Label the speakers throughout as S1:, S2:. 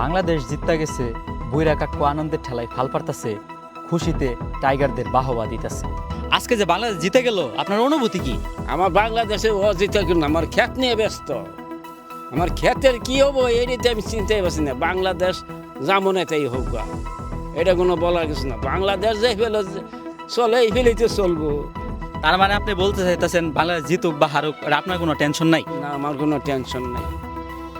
S1: বাংলাদেশ জিততে গেছে বইরা কাকু আনন্দের ঠেলায় ফাল পারতাছে খুশিতে টাইগারদের বাহবা দিতেছে। আজকে যে বাংলাদেশ জিতে গেল আপনার অনুভূতি কি?
S2: আমার বাংলাদেশে অজিত কিন্তু আমার ক্ষেত নিয়ে ব্যস্ত। আমার ক্ষেতের কি হব এইটাতে আমি চিন্তাই পারছি না। বাংলাদেশ যেমন এটাই হোক। এটা কোনো বলার কিছু না। বাংলাদেশ যে ফেলে চলে এই ফেলেই চলবো।
S1: তার মানে আপনি বলতে চাইতেছেন বাংলাদেশ জিতুক বা হারুক আপনার কোনো টেনশন নাই?
S2: না আমার কোনো টেনশন নাই।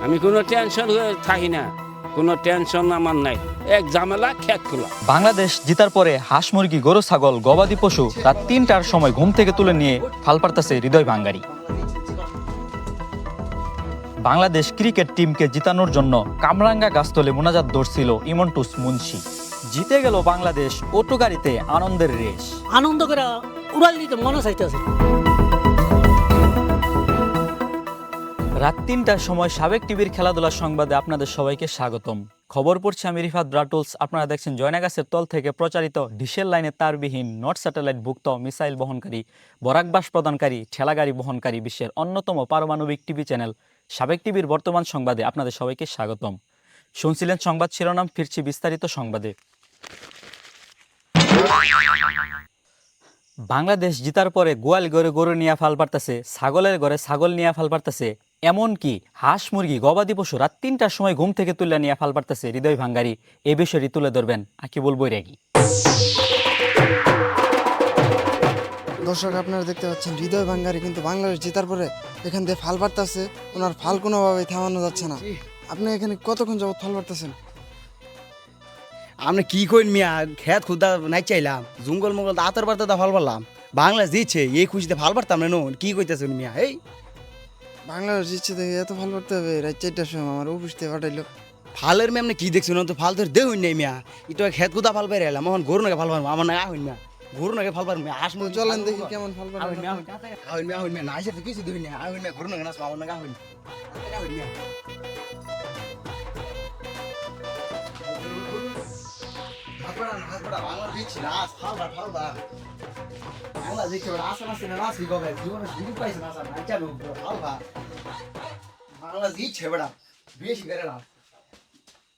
S2: আমি কোনো টেনশন হয়ে থাকি না। কোনো টেনশন আমার নাই। এক ঝামেলা ক্ষেত খোলা।
S1: বাংলাদেশ জিতার পরে হাঁস মুরগি গরু ছাগল গবাদি পশু রাত তিনটার সময় ঘুম থেকে তুলে নিয়ে ফাল পারতাছে হৃদয় ভাঙ্গারি। বাংলাদেশ ক্রিকেট টিমকে জিতানোর জন্য কামরাঙ্গা গাছতলে মোনাজাত দৌড়ছিল ইমন্টুস মুন্সি। জিতে গেল বাংলাদেশ অটো গাড়িতে আনন্দের রেশ।
S3: আনন্দ করে উড়াল দিতে মনে চাইতেছে।
S1: রাত তিনটার সময় সাবেক টিভির খেলাধুলার সংবাদে আপনাদের সবাইকে স্বাগতম। খবর পড়ছে আমি রিফাত ব্রাটুলস। আপনারা দেখছেন জয়নাগাছের তল থেকে প্রচারিত ডিশের লাইনে তারবিহীন নট স্যাটেলাইট ভুক্ত মিসাইল বহনকারী বরাকবাস প্রদানকারী, ঠেলাগাড়ি বহনকারী বিশ্বের অন্যতম পারমাণবিক টিভি চ্যানেল সাবেক টিভির বর্তমান সংবাদে আপনাদের সবাইকে স্বাগতম। শুনছিলেন সংবাদ শিরোনাম, ফিরছি বিস্তারিত সংবাদে। বাংলাদেশ জিতার পরে গোয়াল গড়ে গরু নিয়ে ফাল পারতাছে, ছাগলের ঘরে ছাগল নিয়ে ফাল পারতাছে এমনকি হাঁস মুরগি গবাদি পশু রাত তিনটার সময় ঘুম থেকে তুলে নিয়ে ফাল পারতাছে হৃদয় ভাঙ্গারি। এ বিষয়টি তুলে ধরবেন আকি বলব রেগি
S4: দর্শক আপনারা দেখতে পাচ্ছেন হৃদয় বাঙ্গারি কিন্তু বাংলাদেশ জেতার পরে এখান থেকে ফাল পারতেছে ওনার ফাল কোনোভাবেই থামানো যাচ্ছে না। আপনি এখানে কতক্ষণ যাবত ফাল পারতেছেন?
S5: আমরা কি কইন মিয়া খেত খুদা নাই চাইলাম জঙ্গল মঙ্গল আতর বার্তা দা ভালো পারলাম। বাংলাদেশ দিচ্ছে এই খুশিতে ভালো পারতাম না নুন কি কইতেছেন মিয়া এই?
S4: বাংলাদেশ জিতছে দেখে এত ফাল পারতে হবে। রাত চারটার সময় আমার অফিস থেকে পাঠাইলো।
S5: ফালের মেয়ে কি দেখছেন? তো ফাল ধরে দেহুন নেই মিয়া। এটা খেত খুদা ভালো পাই এলাম। আমার গরু নাকি ভালো পারব? আমার না আহুন মিয়া। গরু নাকি ভালো পারব? মিয়া আসমু
S4: চলেন দেখি কেমন ফাল পারেন
S5: আহুন মিয়া আহুন মিয়া না এসে কিছু দেহুন না। আহুন মিয়া গরু নাকি নাস আমার আহুন আহুন মিয়া। হাতবাড়া হাতবাড়া বাংলা দিচ্ছি বাংলা নো দিচ্ছে বড়া বেশি করে না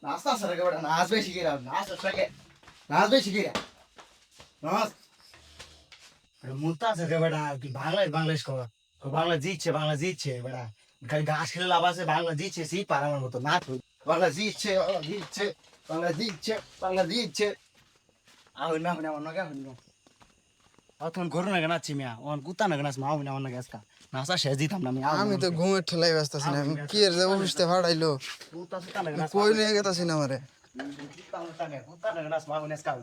S5: নাস্তা সরে গে বড়া নাচ বেশি করে নাচ সরে নাচ বেশি করে। নাচ। মুতা সরে বড়া কি বাংলা বাংলাদেশ কো বাংলা জিতছে বাংলা জিতছে বড়া খালি ঘাস খেলে লাভ আছে, বাংলা জিতছে সি পার আমার মতো, নাচ। বাংলা জিতছে বাংলা জিতছে, বাংলা দিচ্ছে বাংলা দিচ্ছে আহুন না হুন আমার নাকি আহুন না মিয়া? ওন কুত্তা শেষ দিতাম না আমি
S4: আমি তো ঘুমের ঠেলাই ব্যস্ত আছি না কি এর
S5: কুত্তা
S4: কই নিয়ে গেতাছি না আমারে?
S5: কুত্তা কুত্তা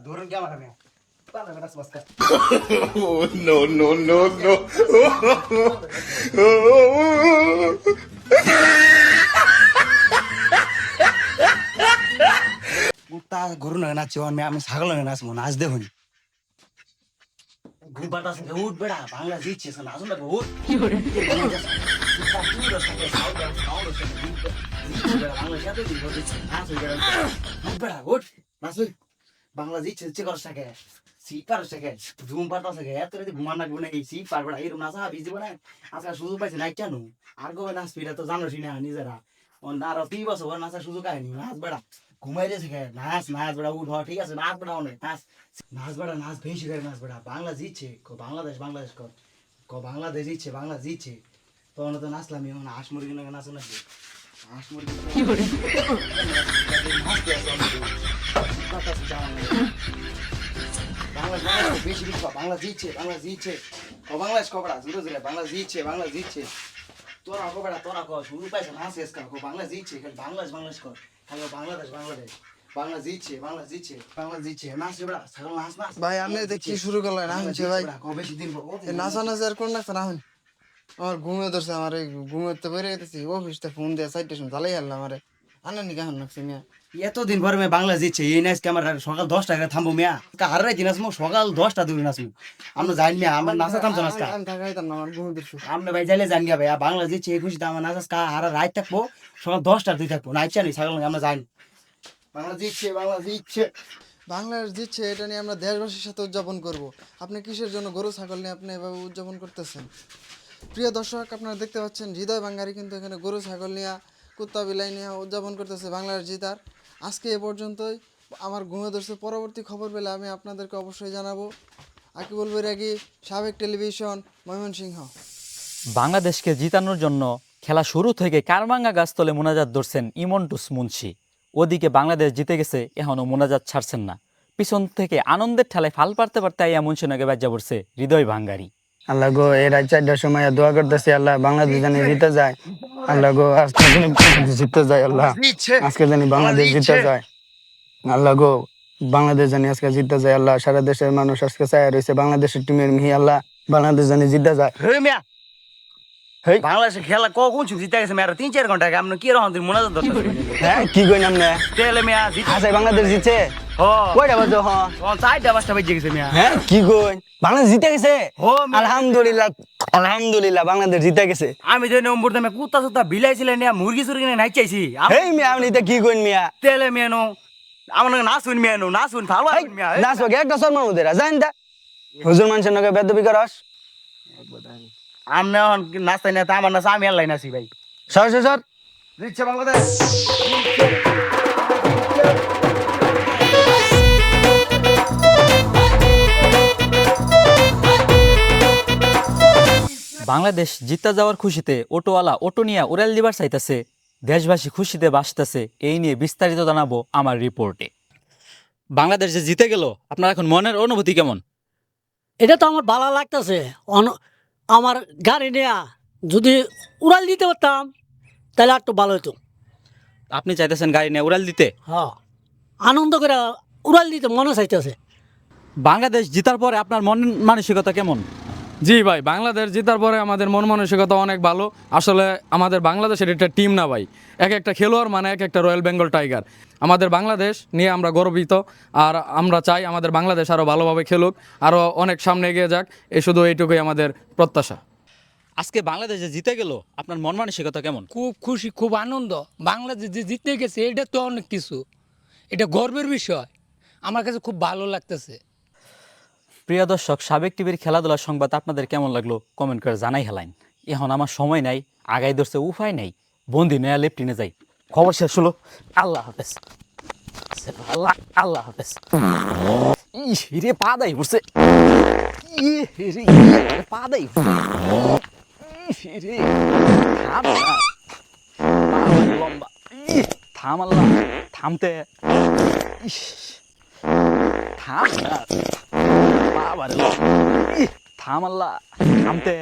S5: ধরুন কে মিয়া? গরু আমি ছাগল নাকি নাচবো নাচ দেখুন। ঘুম পাতাস উঠ বেড়া বাংলা দিচ্ছে নাচ না উঠ। বাংলা দিচ্ছে দিচ্ছে থাকে সিট পারস থাকে ঘুম পারতাস থাকে এত রাতে ঘুমান লাগবে না এই সিট পারবে এরকম নাচা ভিজি না আজকাল সুযোগ পাইছে নাই কেন? আর কবে নাচ তো জানোসই না নিজেরা। আর তিন বছর ওর সুযোগ আয়নি নাচ বেড়া। ঘুমাই রেছে খায় নাচ নাচ বেড়া উঠ ঠিক আছে, নাচ বেড়া অনেক নাচ নাচ বেড়া, নাচ করে, নাচ বেড়া, বাংলা জিতছে বাংলাদেশ বাংলাদেশ বাংলাদেশ জিতছে, বাংলা জিতছে, তখন তো নাচলাম এখন হাঁস মুরগি নাকি নাচো হাঁস মুরগি বাংলাদেশ বেশি বাংলা জিতছে বাংলা জিতছে, ক, বাংলাদেশ কবড়া জুড়ে জুড়ে বাংলা জিতছে বাংলা জিতছে। তোরা বেড়া তোরা কর শুরু পাইছে না শেষ কর ক বাংলা জিতছে খালি বাংলাদেশ বাংলাদেশ কর খালি বাংলাদেশ বাংলাদেশ বাংলা জিতছে বাংলা জিতছে বাংলা জিতছে নাচ রে বেড়া ছাগল নাচ নাচ
S4: ভাই আপনি এটা কি শুরু করলেন না হচ্ছে ভাই।
S5: ক বেশি দিন পর, ও দিন
S4: এই নাচা নাচা আর কোন নাচা না হন আমার ঘুমে ধরছে আমার এই ঘুমের তো বেরিয়ে গেতেছি অফিসটা ফোন দিয়ে সাইডটা শুনে জ্বালাই হারলাম আরে আনানি কেমন লাগছে মিয়া?
S5: এতদিন পরে আমি বাংলা জিতছে এই নাচ আমার সকাল দশটা করে থামবো মিয়া? হার রাইতে নাচবো? সকাল দশটা দূরে নাচবো। আমরা জানি মিয়া আমার নাচা থামছো নাচকা।
S4: আমি থাকা হইতাম না আমার
S5: ভাই যাইলে জানি গা ভাইয়া বাংলা জিতছে এই খুশিতে আমার নাচ কা হারা রাত থাকব সকাল দশটার দুই থাকব। নাইচা নেই ছাগল আমরা জানি বাংলা জিতছে বাংলা জিতছে।
S4: বাংলাদেশ দিচ্ছে এটা নিয়ে আমরা দেশবাসীর সাথে উদযাপন করব। আপনি কিসের জন্য গরু ছাগল নিয়ে আপনি এভাবে উদযাপন করতেছেন? প্রিয় দর্শক আপনারা দেখতে পাচ্ছেন হৃদয় বাঙ্গারি কিন্তু এখানে গরু ছাগল নিয়ে কুত্তা বিলাই নিয়ে উদযাপন করতেছে বাংলার জিতার। আজকে এ পর্যন্তই। আমার ঘুমে ধরছে। পরবর্তী খবর পেলে আমি আপনাদেরকে অবশ্যই জানাব। আকিবুল বৈরাগী, সাবেক টেলিভিশন, ময়মনসিংহ।
S1: বাংলাদেশকে জিতানোর জন্য খেলা শুরু থেকে কারমাঙ্গা গাছতলে মোনাজাত ধরছেন ইমন্টুস মুন্সি। ওদিকে বাংলাদেশ জিতে গেছে এখনও মোনাজাত ছাড়ছেন না। পিছন থেকে আনন্দের ঠেলায় ফাল পারতে পারতে আইয়া মুন্সিনাকে বাজ্যা পড়ছে হৃদয় ভাঙ্গারি।
S6: আল্লাহ গো এই রাত চারটার সময় দোয়া করতেছি আল্লাহ বাংলাদেশ জানি জিতে যায়। আল্লাহ গো আজকে জানি জিতে যায় আল্লাহ। আজকে জানি বাংলাদেশ জিতে যায়। আল্লাহ গো বাংলাদেশ জানি আজকে জিতে যায় আল্লাহ। সারা দেশের মানুষ আজকে চায় রয়েছে বাংলাদেশের টিমের মিহি আল্লাহ বাংলাদেশ জানি জিতে যায়।
S7: বাংলাদেশের খেলা কখন জিতে গেছে মেয়ারা তিন চার ঘণ্টা আগে। আপনি কি রকম ধরতে
S6: হ্যাঁ কি কই নাম নে
S7: মিয়া জিতে
S6: কয়টা বাজে হ্যাঁ
S7: চারটা পাঁচটা বেজে গেছে মিয়া।
S6: হ্যাঁ? কি কই বাংলাদেশ জিতে গেছে?
S7: ও মিয়া।
S6: আলহামদুলিল্লাহ আলহামদুলিল্লাহ বাংলাদেশ জিতে গেছে।
S7: আমি তো নম্বর দামে কুত্তা সুত্তা বিলাইছিলেন নিয়া মুরগি সুরগি নাই চাইছি
S6: হেই মিয়া আপনি এটা কি কইন মিয়া?
S7: তেলে মিয়া নো আমার নাচ শুন মিয়া নো নাচ শুন ভালো মিয়া
S6: নাচ হোক একটা শর্মার মধ্যে জান দা হুজুর মানুষের নগে বেদবি করস।
S7: আমনে এখন নাচতাই না আমার নাচ আমি আল্লাহ নাচি ভাই।
S6: সর সর সর।
S7: দিচ্ছে বাংলাদেশ।
S1: বাংলাদেশ জিতা যাওয়ার খুশিতে অটোওয়ালা অটো নিয়ে উড়াল দিবার চাইতেছে। দেশবাসী খুশিতে বাসতেছে এই নিয়ে বিস্তারিত জানাব আমার রিপোর্টে। বাংলাদেশ যে জিতে গেল আপনার এখন মনের অনুভূতি কেমন?
S3: এটা তো আমার ভালো লাগতেছে। আমার গাড়ি নেয়া যদি উড়াল দিতে পারতাম তাহলে আর একটু ভালো হতো
S1: আপনি চাইতেছেন গাড়ি নিয়ে উড়াল দিতে?
S3: হ্যাঁ। আনন্দ করে উড়াল দিতে মনে চাইতেছে।
S1: বাংলাদেশ জিতার পরে আপনার মন মানসিকতা কেমন?
S8: জি ভাই বাংলাদেশ জেতার পরে আমাদের মন মানসিকতা অনেক ভালো। আসলে আমাদের বাংলাদেশের একটা টিম না ভাই। এক একটা খেলোয়াড় মানে এক একটা রয়্যাল বেঙ্গল টাইগার আমাদের বাংলাদেশ নিয়ে আমরা গর্বিত আর আমরা চাই আমাদের বাংলাদেশ আরও ভালোভাবে খেলুক আরও অনেক সামনে এগিয়ে যাক। এ শুধু এইটুকুই আমাদের প্রত্যাশা।
S1: আজকে বাংলাদেশে জিতে গেল আপনার মন মানসিকতা কেমন?
S9: খুব খুশি খুব আনন্দ। বাংলাদেশ যে জিতে গেছে এটা তো অনেক কিছু। এটা গর্বের বিষয়। আমার কাছে খুব ভালো লাগতেছে।
S1: প্রিয় দর্শক সাবেক টিভির খেলাধুলার সংবাদ আপনাদের কেমন লাগল? কমেন্ট করে জানাই হেলাইন। এখন আমার সময় নাই আগাই ধরছে উপায় নাই। বন্দি নয়া লেফটিনে যাই। খবর শেষ হলো। আল্লাহ হাফেজ। আল্লাহ আল্লাহ হাফেজ। ইরে পা দাই ইয়ে, পা দাই থাম আল্লাহ। থামতে। থাম না বাবা রে ইহ, থাম আল্লাহ থামতে।